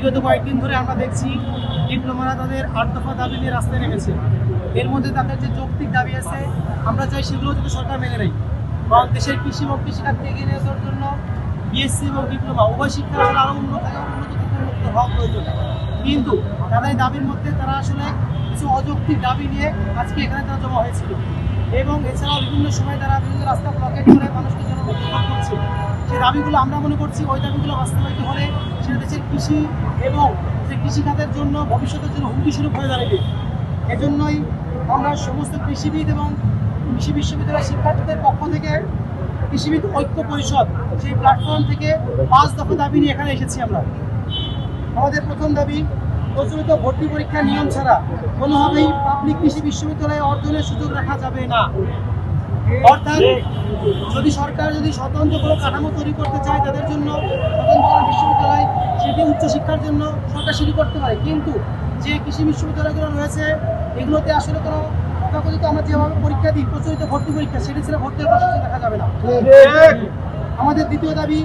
বিগত কয়েকদিন ধরে আমরা দেখছি ডিপ্লোমারা তাদের আট দফা দাবি নিয়ে রাস্তায় নেমেছে এর মধ্যে তাদের যে যৌক্তিক দাবি আছে, আমরা চাই সেগুলো যাতে সরকার মেনে নেয় কারণ দেশের কৃষি এবং কৃষিখাতকে এগিয়ে নিয়ে যাওয়ার জন্য বিএসসি এবং ডিপ্লোমা, উভয় শিক্ষা আরও উন্নত উন্নত উন্নত হওয়া প্রয়োজন। কিন্তু তাদের দাবির মধ্যে তারা আসলে কিছু অযৌক্তিক দাবি নিয়ে আজকে এখানে তারা জমা হয়েছিল। এবং এছাড়াও বিভিন্ন সময় তারা বিভিন্ন রাস্তা ব্লকেট করে মানুষকে জন্য করছে। সেই দাবিগুলো আমরা মনে করছি, ওই দাবিগুলো বাস্তবায়িত হলে কৃষি এবং যে কৃষিখাতের জন্য ভবিষ্যতের জন্য হুমকি হয়ে দাঁড়াবে। এজন্যই আমরা সমস্ত কৃষিবিদ এবং কৃষি বিশ্ববিদ্যালয়ের শিক্ষার্থীদের পক্ষ থেকে কৃষিবিদ ঐক্য পরিষদ সেই প্ল্যাটফর্ম থেকে পাঁচ দফা দাবি নিয়ে এখানে এসেছি আমরা। আমাদের প্রথম দাবি, প্রচলিত ভর্তি পরীক্ষার নিয়ম ছাড়া কোনোভাবেই পাবলিক কৃষি বিশ্ববিদ্যালয়ে অর্জনের সুযোগ রাখা যাবে না। অর্থাৎ যদি সরকার যদি স্বতন্ত্র কোনো কাঠামো তৈরি করতে চায় তাদের জন্য স্বতন্ত্র বিশ্ববিদ্যালয় উচ্চশিক্ষার জন্য সরকার শুরু করতে পারে। কিন্তু যে কৃষি বিশ্ববিদ্যালয়গুলো রয়েছে, এগুলোতে আসলে কোনো তথাকথিত আমরা যেভাবে পরীক্ষা দিই, প্রচলিত ভর্তি পরীক্ষা, সেটি ছিল ভর্তির প্রসেস দেখা যাবে না। আমাদের দ্বিতীয় দাবি,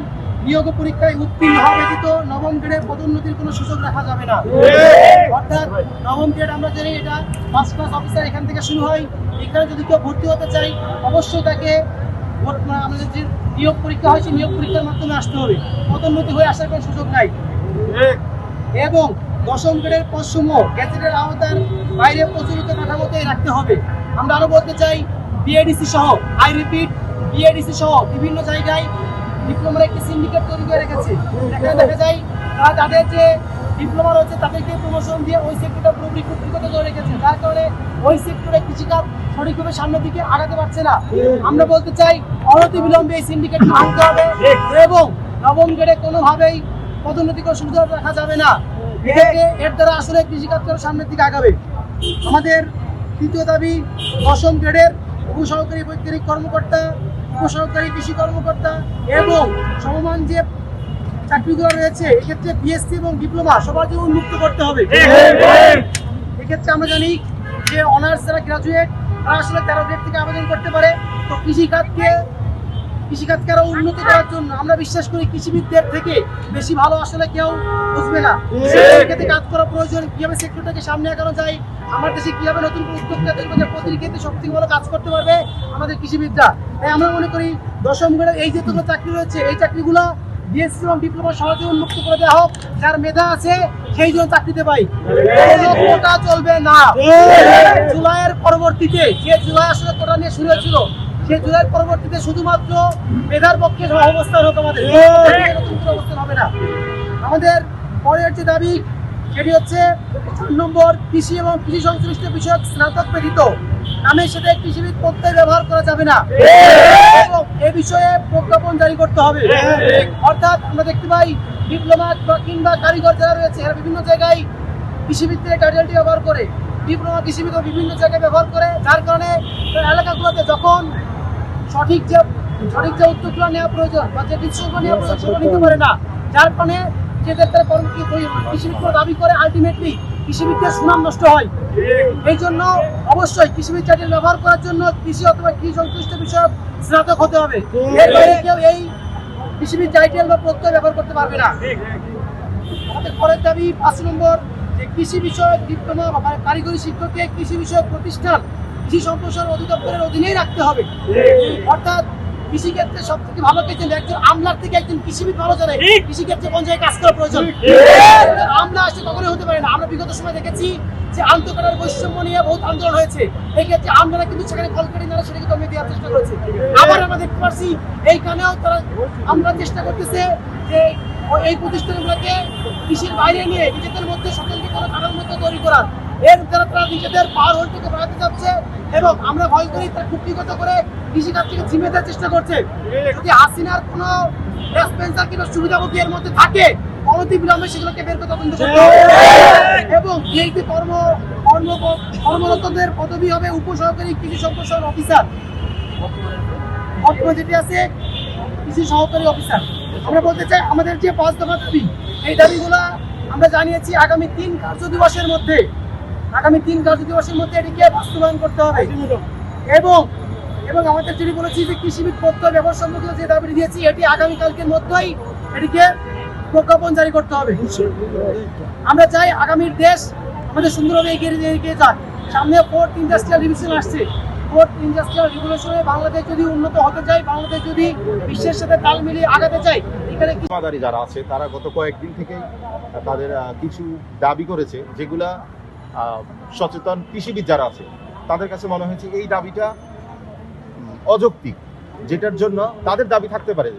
নিয়োগ পরীক্ষায় উত্তীর্ণ হওয়া ব্যতীত নবম গ্রেডের পদোন্নতির কোনো সুযোগ রাখা যাবে না। অর্থাৎ নবম গ্রেড আমরা জানি এটা ফার্স্ট ক্লাস অফিসার এখান থেকে শুরু হয়। এখানে যদি কেউ ভর্তি হতে চাই অবশ্যই তাকে মানে আমাদের যে নিয়োগ পরীক্ষা হয়, সেই নিয়োগ পরীক্ষার মাধ্যমে আসতে হবে। পদোন্নতি হয়ে আসার কোনো সুযোগ নাই। এবং দশম গ্রেডের পদসমূহ গ্যাজেটের আওতার বাইরে প্রচলিত কাঠামোতেই রাখতে হবে। আমরা আরও বলতে চাই বিএডিসি সহ আই রিপিট বিএডিসি সহ বিভিন্ন জায়গায় ডিপ্লোমার একটি সিন্ডিকেট তৈরি করে রেখেছে। এখানে দেখা যায় তারা তাদের যে ডিপ্লোমা রয়েছে তাদেরকে প্রমোশন দিয়ে ওই সেক্টরটা পুরোপুরি কুক্ষিগত করে রেখেছে। যার কারণে ওই সেক্টরে কৃষিকাজ সঠিকভাবে সামনের দিকে আগাতে পারছে না। আমরা বলতে চাই অনতি বিলম্বে এই সিন্ডিকেট ভাঙতে হবে এবং নবম গ্রেডে কোনোভাবেই পদোন্নতি করে সুযোগ রাখা যাবে না। এটাকে এর দ্বারা আসলে কৃষিকাজ করে সামনের দিকে আগাবে। আমাদের তৃতীয় দাবি দশম গ্রেডের উপসহকারী বৈজ্ঞানিক কর্মকর্তা উপসহকারী কৃষি কর্মকর্তা এবং সমমান যে চাকরিগুলো রয়েছে এক্ষেত্রে বিএসসি এবং ডিপ্লোমা সবার জন্য উন্মুক্ত করতে হবে। এক্ষেত্রে আমরা জানি যে অনার্স যারা গ্রাজুয়েট তারা আসলে তেরো গ্রেড থেকে আবেদন করতে পারে। তো কৃষিখাতকে কৃষিখাতকে আরও উন্নত করার জন্য আমরা বিশ্বাস করি কৃষিবিদদের থেকে বেশি ভালো আসলে কেউ বুঝবে না। ক্ষেত্রে কাজ করা প্রয়োজন। কীভাবে সেক্টরটাকে সামনে আগানো যায়? আমার দেশে কীভাবে নতুন উদ্যোক্তা তৈরি করে প্রতিটি ক্ষেত্রে সব থেকে ভালো কাজ করতে পারবে আমাদের কৃষিবিদরা। তাই আমরা মনে করি দশম গ্রেডের এই যে দুটো চাকরি রয়েছে এই চাকরিগুলো বিএসসি এবং ডিপ্লোমা সহজে উন্মুক্ত করে দেওয়া হোক। যার মেধা আছে সেই জন্য চাকরিতে পাই। কোনো কোটা চলবে না। জুলাইয়ের পরবর্তীতে যে জুলাই আসলে কোটা নিয়ে শুরু হয়েছিল সেই জুলাইয়ের পরবর্তীতে শুধুমাত্র মেধার পক্ষে অবস্থান হোক আমাদের। অবস্থান হবে না। আমাদের পরের যে দাবি সেটি হচ্ছে চার নম্বর কৃষি এবং কৃষি সংশ্লিষ্ট বিষয়ক স্নাতক ব্যতীত নামের সাথে কৃষিবিদ প্রত্যয় ব্যবহার করা যাবে না। এবং এ বিষয়ে প্রজ্ঞাপন জারি করতে হবে। অর্থাৎ আমরা দেখতে পাই ডিপ্লোমা বা কিংবা কারিগর যারা রয়েছে এরা বিভিন্ন জায়গায় কৃষিবিদদের টাইটেলটি ব্যবহার করে। ডিপ্লোমা কৃষিবিদ বিভিন্ন জায়গায় ব্যবহার করে। যার কারণে এলাকাগুলোতে যখন সঠিক যে সঠিক যে উদ্যোগগুলো নেওয়া প্রয়োজন বা যে নেওয়া প্রয়োজন সেগুলো নিতে পারে না। যার তারা কৃষিবিদগুলো দাবি করে আলটিমেটলি কৃষিবিদদের সুনাম নষ্ট হয়। এই জন্য অবশ্যই কৃষিবিদ ব্যবহার করার জন্য কৃষি অথবা কৃষি সংশ্লিষ্ট বিষয়ক স্নাতক হতে হবে। এর বাইরে কেউ এই কৃষিবিদ টাইটেল বা প্রত্যয় ব্যবহার করতে পারবে না। আমাদের পরের দাবি পাঁচ নম্বর যে কৃষি বিষয়ক ডিপ্লোমা বা কারিগরি শিক্ষককে কৃষি বিষয়ক প্রতিষ্ঠান কৃষি সম্প্রসারণ অধিদপ্তরের অধীনেই রাখতে হবে। অর্থাৎ কৃষি ক্ষেত্রে সব থেকে ভালো কিছু একজন আমলার থেকে একজন কৃষিবিদ ভালো জানে কৃষি ক্ষেত্রে কোন জায়গায় কাজ করা প্রয়োজন। আমলা আসে কখনোই হতে পারে না। আমরা বিগত সময় দেখেছি যে আন্তঃকারের বৈষম্য নিয়ে বহুত আন্দোলন হয়েছে। এই ক্ষেত্রে আমলারা কিন্তু সেখানে কল কেটে না সেটা কিন্তু দেওয়ার চেষ্টা করেছি। আবার আমরা দেখতে পাচ্ছি এইখানেও তারা আমরা চেষ্টা করতেছে যে এই প্রতিষ্ঠানগুলোকে কৃষির বাইরে নিয়ে নিজেদের মধ্যে স্বতন্ত্র কোনো কাঠামোর মধ্যে তৈরি করার। এর দ্বারা তারা নিজেদের পাওয়ার হোল্ডকে বাড়াতে যাচ্ছে এবং আমরা ভয় করি তারা কুক্ষিগত করে কৃষিকাজ থেকে ঝিমিয়ে দেওয়ার চেষ্টা করছে। যদি হাসিনার কোনো রেসপেন্সার কিংবা সুবিধাভোগী এর মধ্যে থাকে সেগুলোকে বের করে তদন্ত করতে এবং কর্ম কর্ম কর্মরতদের পদবি হবে উপসহকারী কৃষি সম্প্রসারণ অফিসার বর্তমানে যেটি আছে, কৃষি সহকারী অফিসার আমরা বলতে চাই, আমাদের যে পাঁচ দফা দাবি, এই দাবিগুলো আমরা জানিয়েছি আগামী তিন কার্য দিবসের মধ্যে। আগামী তিন কার্য দিবসের মধ্যে এটিকে বাস্তবায়ন করতে হবে। এবং এবং আমাদের যেটি বলেছি যে কৃষিবিদ প্রত্যয় ব্যবহার সম্পর্কিত যে দাবি দিয়েছি, এটি আগামীকালকের মধ্যেই এটিকে প্রজ্ঞাপন জারি করতে হবে। আমরা চাই আগামীর দেশ আমাদের সুন্দরভাবে এগিয়ে এগিয়ে যাক। সামনে ফোর্থ ইন্ডাস্ট্রিয়াল রিভলিউশন আসছে। ফোর্থ ইন্ডাস্ট্রিয়াল রিভলিউশনে বাংলাদেশ যদি উন্নত হতে চায়, বাংলাদেশ যদি বিশ্বের সাথে তাল মিলিয়ে আগাতে চায়, এখানে যারা আছে, তারা গত কয়েকদিন থেকে তাদের কিছু দাবি করেছে, যেগুলা সচেতন কৃষিবিদ যারা আছে, তাদের কাছে মনে হয়েছে এই দাবিটা অযৌক্তিক, যেটার জন্য তাদের দাবি থাকতে পারে।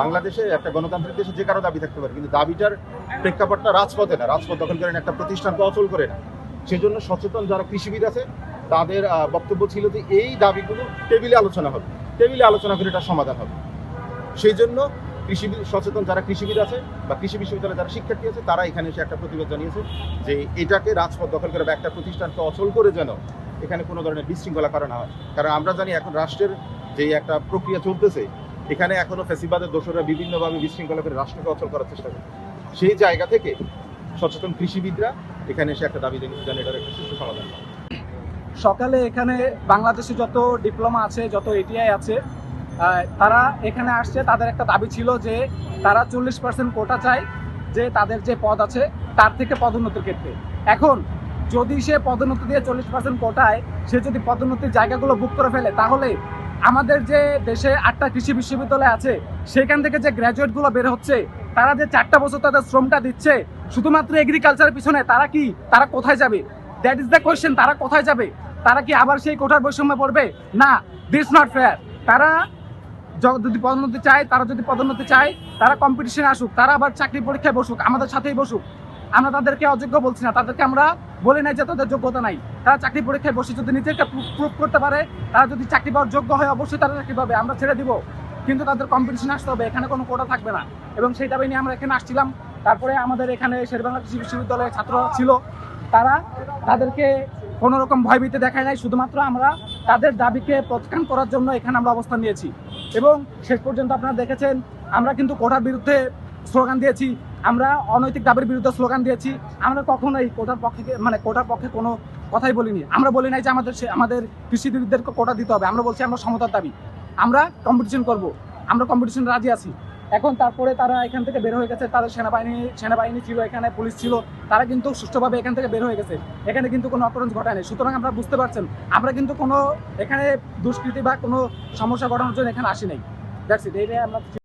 বাংলাদেশে একটা গণতান্ত্রিক দেশে যে কারও দাবি থাকতে পারে, কিন্তু দাবিটার প্রেক্ষাপটটা রাজপথে না। রাজপথ দখল করে না, একটা প্রতিষ্ঠানকে অচল করে না। সেজন্য সচেতন যারা কৃষিবিদ আছে, তাদের বক্তব্য ছিল যে এই দাবিগুলো টেবিলে আলোচনা হবে। টেবিলে আলোচনা করে এটা সমাধান হবে। সেই জন্য কৃষিবিদ সচেতন যারা কৃষিবিদ আছে বা কৃষি বিশ্ববিদ্যালয়ে যারা শিক্ষার্থী আছে, তারা এখানে এসে একটা প্রতিবাদ জানিয়েছে যে এটাকে রাজপথ দখল করে বা একটা প্রতিষ্ঠানকে অচল করে যেন এখানে কোনো ধরনের বিশৃঙ্খলা করা না হয় কারণ আমরা জানি এখন রাষ্ট্রের যে একটা প্রক্রিয়া চলতেছে, এখানে এখনও ফেসিবাদের দোষরা বিভিন্নভাবে বিশৃঙ্খলা করে রাষ্ট্রকে অচল করার চেষ্টা করে সেই জায়গা থেকে সচেতন কৃষিবিদরা এখানে এসে একটা দাবি জানিয়েছে, যেন এটার একটা সুষ্ঠু সমাধান। সকালে এখানে বাংলাদেশে যত ডিপ্লোমা আছে, যত এটিআই আছে তারা এখানে আসছে, তাদের একটা দাবি ছিল যে তারা চল্লিশ পার্সেন্ট কোটা চায় যে তাদের যে পদ আছে, তার থেকে পদোন্নতির ক্ষেত্রে। এখন, যদি সে পদোন্নতি দিয়ে চল্লিশ পার্সেন্ট কোটায় সে যদি পদোন্নতির জায়গাগুলো বুক করে ফেলে, তাহলে আমাদের যে দেশে আটটা কৃষি বিশ্ববিদ্যালয় আছে, সেখান থেকে যে গ্র্যাজুয়েটগুলো বের হচ্ছে, তারা যে চারটা বছর তাদের শ্রমটা দিচ্ছে, শুধুমাত্র এগ্রিকালচারের পিছনে তারা কি, তারা কোথায় যাবে? দ্যাট ইজ দ্য কোয়েশ্চেন তারা কোথায় যাবে? তারা কি আবার সেই কোঠার বৈষম্যে পড়বে? না দিস নট ফেয়ার তারা যদি পদোন্নতি চায়, তারা যদি পদোন্নতি চায়, তারা কম্পিটিশনে আসুক, তারা আবার চাকরি পরীক্ষায় বসুক, আমাদের সাথেই বসুক। আমরা তাদেরকে অযোগ্য বলছি না, তাদেরকে আমরা বলি নাই যে তাদের যোগ্যতা নাই। তারা চাকরি পরীক্ষায় বসে যদি নিজেকে প্রুভ করতে পারে, তারা যদি চাকরি পাওয়ার যোগ্য হয়, অবশ্যই তারা চাকরি পাবে, আমরা ছেড়ে দিব। কিন্তু তাদের কম্পিটিশন আসতে হবে, এখানে কোনো কোটা থাকবে না। এবং সেই দাবি নিয়ে আমরা এখানে আসছিলাম। তারপরে আমাদের এখানে শেরবাংলা কৃষি বিশ্ববিদ্যালয়ের ছাত্র ছিল। তারা তাদেরকে কোনো রকম ভয়ভীতি দেখায় নাই, শুধুমাত্র আমরা তাদের দাবিকে প্রত্যাখ্যান করার জন্য এখানে আমরা অবস্থান নিয়েছি। এবং শেষ পর্যন্ত আপনারা দেখেছেন, আমরা কিন্তু কোটার বিরুদ্ধে স্লোগান দিয়েছি, আমরা অনৈতিক দাবির বিরুদ্ধে স্লোগান দিয়েছি। আমরা কখনোই কোটার পক্ষে মানে কোটার পক্ষে কোনো কথাই বলিনি। আমরা বলি নাই যে আমাদের আমাদের কৃষিবিদদেরকে কোটা দিতে হবে। আমরা বলছি আমরা সমতার দাবি। আমরা কম্পিটিশন করব। আমরা কম্পিটিশন রাজি আছি। এখন তারপরে তারা এখান থেকে বের হয়ে গেছে, তাদের সেনাবাহিনী সেনাবাহিনী ছিল এখানে, পুলিশ ছিল, তারা কিন্তু সুষ্ঠুভাবে এখান থেকে বের হয়ে গেছে। এখানে কিন্তু কোনো অপরাধ ঘটায়নি সুতরাং আমরা বুঝতে পারছেন, আমরা কিন্তু কোনো এখানে দুষ্কৃতি বা কোনো সমস্যা ঘটানোর জন্য এখানে আসি নাই। দেখছি ইট এইটাই আমরা